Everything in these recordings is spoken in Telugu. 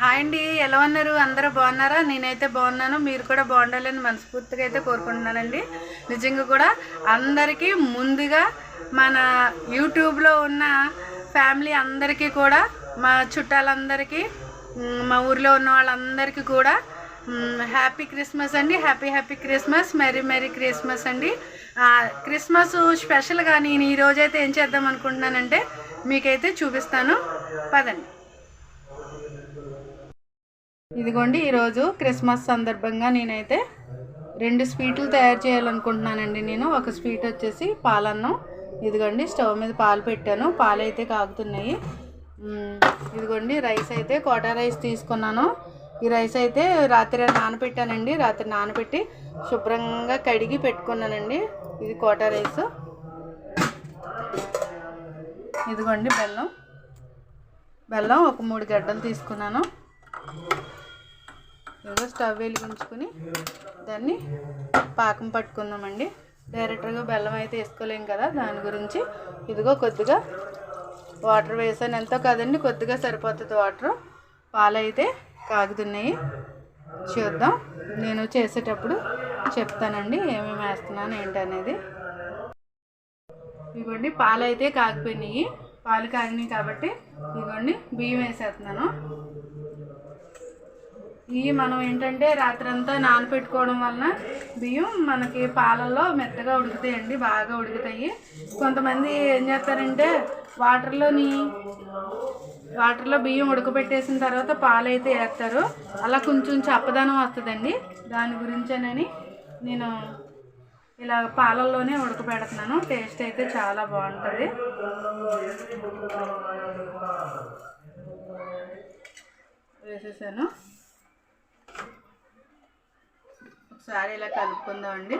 హాయ్ అండి ఎలా ఉన్నారు? అందరూ బాగున్నారా? నేనైతే బాగున్నాను. మీరు కూడా బాగుండాలని మనస్ఫూర్తిగా అయితే కోరుకుంటున్నానండి. నిజంగా కూడా అందరికీ ముందుగా మన యూట్యూబ్లో ఉన్న ఫ్యామిలీ అందరికీ కూడా మా చుట్టాలందరికీ మా ఊర్లో ఉన్న వాళ్ళందరికీ కూడా హ్యాపీ క్రిస్మస్ అండి. Happy happy Christmas merry merry Christmas అండి. క్రిస్మస్ స్పెషల్గా నేను ఈరోజైతే ఏం చేద్దాం అనుకుంటున్నానంటే మీకైతే చూపిస్తాను. పదండి. ఇదిగోండి ఈరోజు క్రిస్మస్ సందర్భంగా నేనైతే రెండు స్వీట్లు తయారు చేయాలనుకుంటున్నానండి నేను. ఒక స్వీట్ వచ్చేసి పాలన్నం. ఇదిగోండి స్టవ్ మీద పాలు పెట్టాను. పాలు అయితే కాగుతున్నాయి ఇదిగోండి రైస్ అయితే కోటా రైస్ తీసుకున్నాను. ఈ రైస్ అయితే రాత్రి నానబెట్టానండి రాత్రి నానబెట్టి శుభ్రంగా కడిగి పెట్టుకున్నానండి. ఇది కోటా రైస్. ఇదిగోండి బెల్లం. బెల్లం ఒక మూడు గడ్డలు తీసుకున్నాను. ఏదో స్టవ్ వెలిగించుకుని దాన్ని పాకం పట్టుకుందామండి. డైరెక్ట్గా బెల్లం అయితే వేసుకోలేం కదా దాని గురించి. ఇదిగో కొద్దిగా వాటర్ వేసాను. ఎంతో కాదండి కొద్దిగా సరిపోతుంది వాటర్. పాలు అయితే కాగుతున్నాయి. చూద్దాం. నేను చేసేటప్పుడు చెప్తానండి ఏమేమి వేస్తున్నాను ఏంటనేది. ఇదిగోండి పాలు అయితే కాగిపోయినాయి. పాలు కాగినాయి కాబట్టి ఇదిగోండి బియ్యం వేసేస్తున్నాను. ఇవి మనం ఏంటంటే రాత్రంతా నానపెట్టుకోవడం వలన బియ్యం మనకి పాలల్లో మెత్తగా ఉడుకుతాయండి బాగా ఉడుకుతాయి. కొంతమంది ఏం చేస్తారంటే వాటర్లోని వాటర్లో బియ్యం ఉడకబెట్టేసిన తర్వాత పాలు అయితే వేస్తారు అలా కొంచెం చప్పదనం వస్తుందండి. దాని గురించేనని నేను ఇలా పాలల్లోనే ఉడకబెడుతున్నాను. టేస్ట్ అయితే చాలా బాగుంటుంది. వేసేసాను. ఒకసారి ఇలా కలుపుకుందామండి.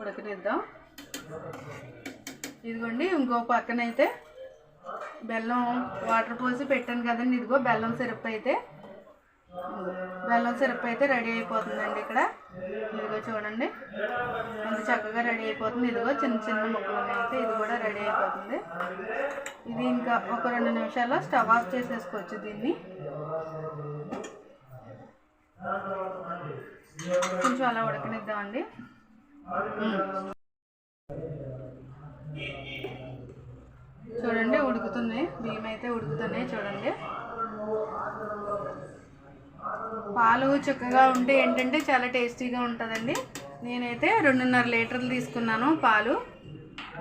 ఉడకనిద్దాం. ఇదిగోండి ఇంకో పక్కన అయితే బెల్లం వాటర్ పోసి పెట్టాను కదండి. ఇదిగో బెల్లం సిరప్ అయితే. బెల్లం సిరప్ అయితే రెడీ అయిపోతుందండి ఇక్కడ. ఇదిగో చూడండి ఎంత చక్కగా రెడీ అయిపోతుంది. ఇదిగో చిన్న చిన్న ముక్కలు అయితే ఇది కూడా రెడీ అయిపోతుంది. ఇది ఇంకా ఒక రెండు నిమిషాల్లో స్టవ్ ఆఫ్ చేసేసుకోవచ్చు దీన్ని కొంచెం అలా ఉడకనిద్దామండి చూడండి ఉడుకుతున్నాయి బియ్యం అయితే ఉడుకుతున్నాయి చూడండి. పాలు చక్కగా ఉంటే ఏంటంటే చాలా టేస్టీగా ఉంటుందండి. నేనైతే రెండున్నర లీటర్లు తీసుకున్నాను పాలు.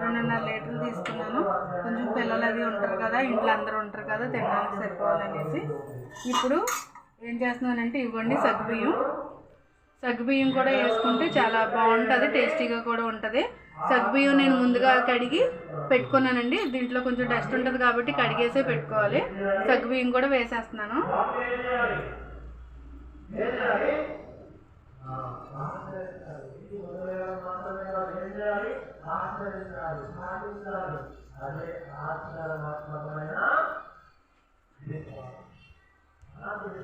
రెండున్నర లీటర్లు తీసుకున్నాను. కొంచెం పిల్లలు అది ఉంటారు కదా ఇంట్లో అందరూ ఉంటారు కదా తినడానికి సరిపోవాలనేసి. ఇప్పుడు ఏం చేస్తున్నానంటే ఇవ్వండి సగ్గుబియ్యం సగ్గుబియ్యం కూడా వేసుకుంటే చాలా బాగుంటుంది టేస్టీగా కూడా ఉంటుంది. సగ్గుబియ్యం నేను ముందుగా కడిగి పెట్టుకున్నానండి. దీంట్లో కొంచెం డస్ట్ ఉంటుంది కాబట్టి కడిగేసే పెట్టుకోవాలి. సగ్గుబియ్యం కూడా వేసేస్తున్నాను.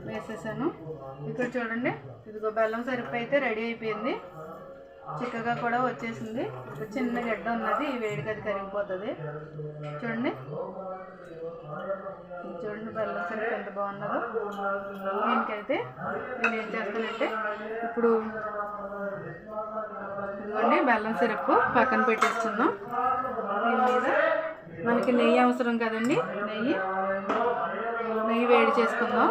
వేసేసాను. ఇక్కడ చూడండి ఇదిగో బెల్లం సరిపో అయితే రెడీ అయిపోయింది. చిక్కగా కూడా వచ్చేసింది. ఒక చిన్న గడ్డ ఉన్నది ఈ వేడికి అది కరిగిపోతుంది. చూడండి. చూడండి బెల్లం సరిపో ఎంత బాగున్నదో. దీనికైతే నేను ఏం చేస్తానంటే ఇప్పుడు ఇదిగోండి బెల్లం సిరప్ పక్కన పెట్టేస్తున్నాం దీని మీద మనకి నెయ్యి అవసరం కదండి. నెయ్యి నెయ్యి వేడి చేసుకుందాం.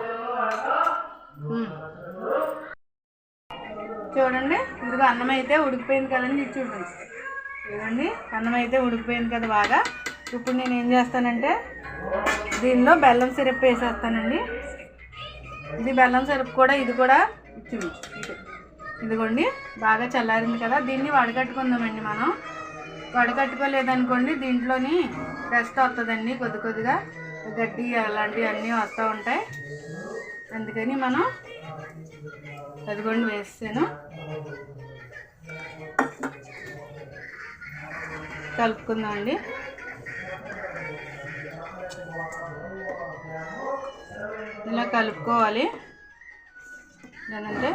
చూడండి ఇదిగో అన్నం అయితే ఉడికిపోయింది కదండి ఇది చూడండి. చూడండి అన్నం అయితే ఉడికిపోయింది కదా బాగా. ఇప్పుడు నేను ఏం చేస్తానంటే దీనిలో బెల్లం సిరప్ వేసేస్తానండి. ఇది బెల్లం సిరప్ కూడా ఇది కూడా చూపించు ఇదిగోండి బాగా చల్లారింది కదా. దీన్ని వడగట్టుకుందామండి మనం. వడగట్టుకోలేదనుకోండి దీంట్లోని డస్ట్ వస్తుందండి కొద్ది కొద్దిగా గడ్డి అలాంటివి అన్నీ వస్తూ ఉంటాయి. అందుకని మనం పదకొండు వేస్తాను. కలుపుకుందామండి ఇలా కలుపుకోవాలి. ఏంటంటే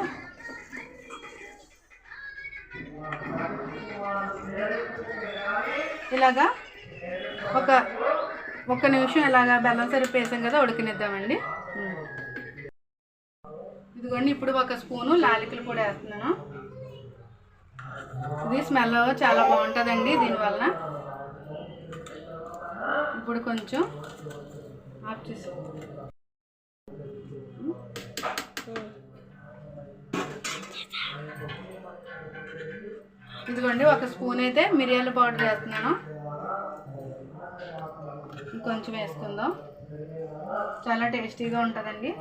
ఇలాగా ఒక ఒక్క నిమిషం ఇలాగా బెల్లం సరిపేసాం కదా ఉడికినిద్దామండి. ఇదిగోండి ఇప్పుడు ఒక స్పూను లాలికలు కూడా వేస్తున్నాను. ఇది స్మెల్ చాలా బాగుంటుందండి దీనివల్ల ఇప్పుడు కొంచెం ఆఫ్ చేసి ఇదిగోండి ఒక స్పూన్ అయితే మిరియాల పౌడర్ వేస్తున్నాను. కొంచెం వేసుకుందాం. చాలా టేస్టీగా ఉంటుందండి.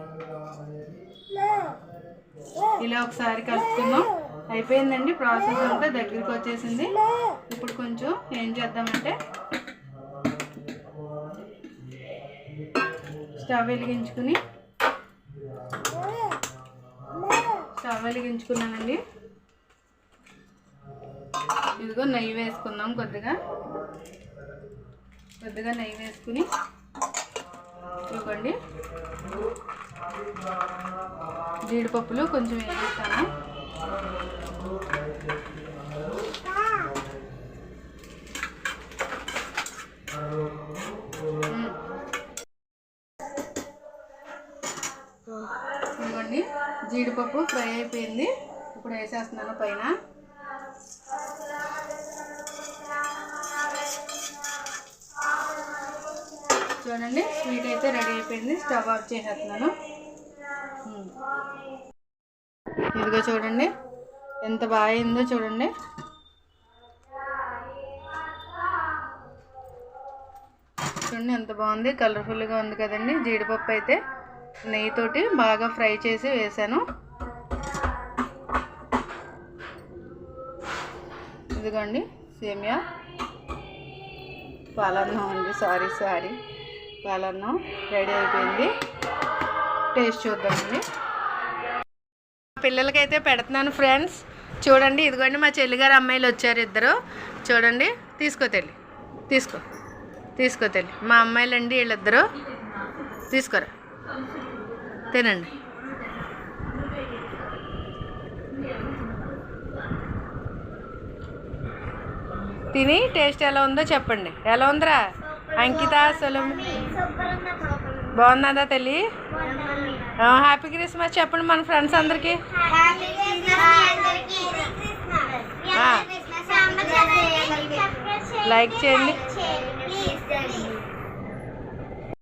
ఇలా ఒకసారి కలుపుకుందాం. అయిపోయిందండి ప్రాసెస్ అంతా దగ్గరికి వచ్చేసింది. ఇప్పుడు కొంచెం ఏం చేద్దామంటే స్టవ్ వెలిగించుకుని స్టవ్ వెలిగించుకున్నానండి. ఇదిగో నెయ్యి వేసుకుందాం కొద్దిగా. కొద్దిగా నెయ్యి వేసుకుని ఇవ్వండి. జీడిపప్పులు కొంచెం వేసేస్తాను. మ్మ్. ఇదిగోండి జీడిపప్పు ఫ్రై అయిపోయింది. ఇప్పుడు వేసేస్తున్నాను పైన. చూడండి స్వీట్ అయితే రెడీ అయిపోయింది. స్టవ్ ఆఫ్ చేసేస్తున్నాను. ఇదిగో చూడండి. ఎంత బాగా అయిందో చూడండి. చూడండి ఎంత బాగుంది. కలర్ఫుల్గా ఉంది కదండి. జీడిపప్పు అయితే నెయ్యితోటి బాగా ఫ్రై చేసి వేసాను ఇదిగోండి సేమియా. పాలన్నం అండి సారీ సారీ. పాలన్నం రెడీ అయిపోయింది. టేస్ట్ చూద్దామండి. పిల్లలకైతే పెడుతున్నాను ఫ్రెండ్స్. చూడండి ఇదిగోండి మా చెల్లిగారు అమ్మాయిలు వచ్చారు ఇద్దరు. చూడండి తీసుకో తెల్లి. తీసుకో. తీసుకో తెల్లి. మా అమ్మాయిలు అండి వీళ్ళిద్దరు. తీసుకోరా. తినండి. తిని టేస్ట్ ఎలా ఉందో చెప్పండి. ఎలా ఉందిరా? అంకిత సొలం బాగున్నదా తల్లి? హ్యాపీ క్రిస్మస్ చెప్పండి మన ఫ్రెండ్స్ అందరికీ. లైక్ చేయండి.